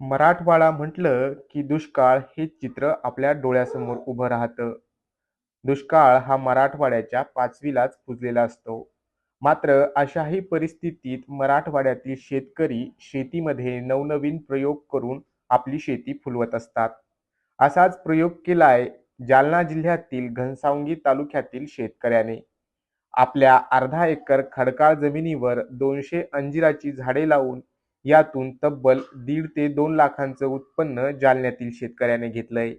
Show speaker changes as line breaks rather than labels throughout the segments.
मराठवाडा म्हटलं की दुष्काळ हे चित्र आपल्या डोळ्यासमोर उभं राहतं. दुष्काळ हा मराठवाड्याच्या पाचवीलाच पुजलेला असतो. मात्र अशाही परिस्थितीत मराठवाड्यातील शेतकरी शेतीमध्ये नवनवीन प्रयोग करून आपली शेती फुलवत असतात. असाच प्रयोग केलाय जालना जिल्ह्यातील घनसावंगी तालुक्यातील शेतकऱ्याने. आपल्या अर्धा एकर खडकाळ जमिनीवर दोनशे अंजिराची झाडे लावून यातून तब्बल दीड ते दोन लाखांचं उत्पन्न जालन्यातील शेतकऱ्याने घेतलंय.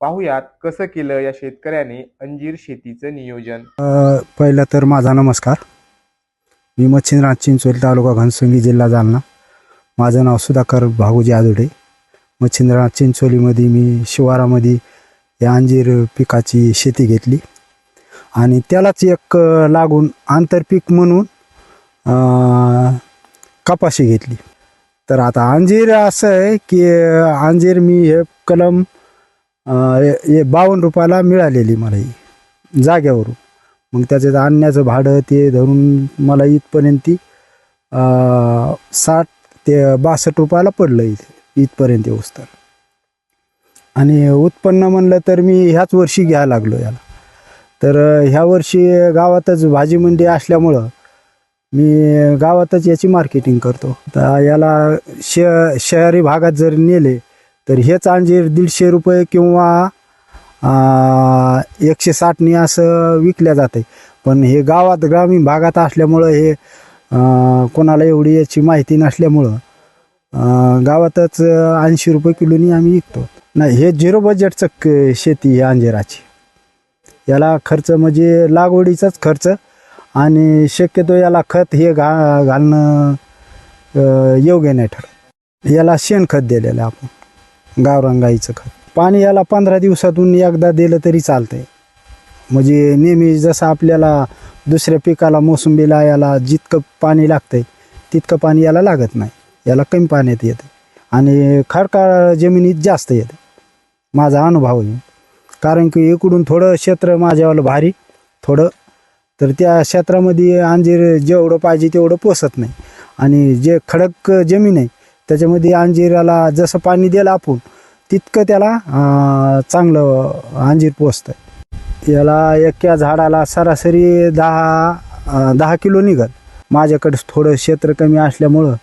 पाहुयात कसं केलं या शेतकऱ्याने अंजीर शेतीचं नियोजन.
पहिलं पहिला तर माझा नमस्कार. मी मच्छिंद्रनाथ चिंचोली तालुका घनसंगी जिल्हा जालना. माझं नाव सुधाकर भागोजी आदुडे. मच्छिंद्रनाथ चिंचोलीमध्ये मी शिवारामध्ये या अंजीर पिकाची शेती घेतली. आणि त्यालाच एक लागून आंतरपीक म्हणून कपाशी घेतली. तर आता अंजीर असं आहे की अंजीर मी हे कलम अ, हे हे बावन्न रुपयाला मिळालेली मला ही जाग्यावरून मग त्याच्यात आणण्याचं भाडं ते धरून मला इथपर्यंत ती अं, साठ ते बासष्ट रुपयाला पडलं इथे इथपर्यंत येऊस तर आणि उत्पन्न म्हणलं तर मी ह्याच वर्षी घ्यायला लागलो याला. तर ह्या वर्षी गावातच भाजी मंडी असल्यामुळं मी गावातच याची मार्केटिंग करतो. तर याला श शहरी भागात जर नेले तर हेच अंजीर दीडशे रुपये किंवा एकशे साठनी असं विकल्या जाते. पण हे गावात ग्रामीण भागात असल्यामुळं हे कोणाला एवढी याची माहिती नसल्यामुळं गावातच ऐंशी रुपये किलोनी आम्ही विकतो. नाही हे झिरो बजेटचं शेती आहे अंजिराची. याला खर्च म्हणजे लागवडीचाच खर्च. आणि शक्यतो याला खत हे घा घालणं योग्य नाही ठरत. याला शेणखत दिलेलं आहे आपण. गावरान गाईचं खत. पाणी याला पंधरा दिवसातून एकदा दिलं तरी चालतंय. म्हणजे नेहमी जसं आपल्याला दुसऱ्या पिकाला मोसंबीला याला जितकं पाणी लागतंय तितकं पाणी याला लागत नाही. याला कमी पाण्यात येतं आणि खडकाळ जमिनीत जास्त येतं माझा अनुभव आहे. कारण की इकडून थोडं क्षेत्र माझ्यावालं भारी थोडं तर त्या क्षेत्रामध्ये अंजीर जेवढं पाहिजे तेवढं पोसत नाही. आणि जे खडक जमीन आहे त्याच्यामध्ये अंजिराला जसं पाणी दिलं आपण तितकं त्याला चांगलं अंजीर पोचतं याला एका झाडाला सरासरी दहा दहा किलो निघत माझ्याकडे थोडं क्षेत्र कमी असल्यामुळं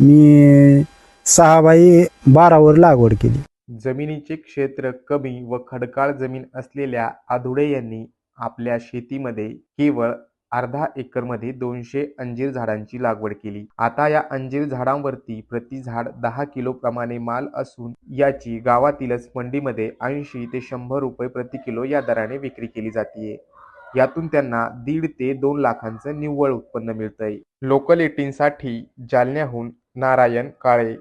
मी सहा बाई बारावर लागवड केली.
जमिनीचे क्षेत्र कमी व खडकाळ जमीन असलेल्या आधुडे यांनी आपल्या शेतीमध्ये केवळ अर्धा एकरमध्ये दोनशे अंजीर झाडांची लागवड केली. आता या अंजीर झाडांवरती प्रति झाड दहा किलो प्रमाणे माल असून याची गावातीलच मंडीमध्ये ऐंशी ते शंभर रुपये प्रति किलो या दराने विक्री केली जाते यातून त्यांना दीड ते दोन लाखांचं निव्वळ उत्पन्न मिळतंय. लोकल एटीनसाठी जालन्याहून नारायण काळे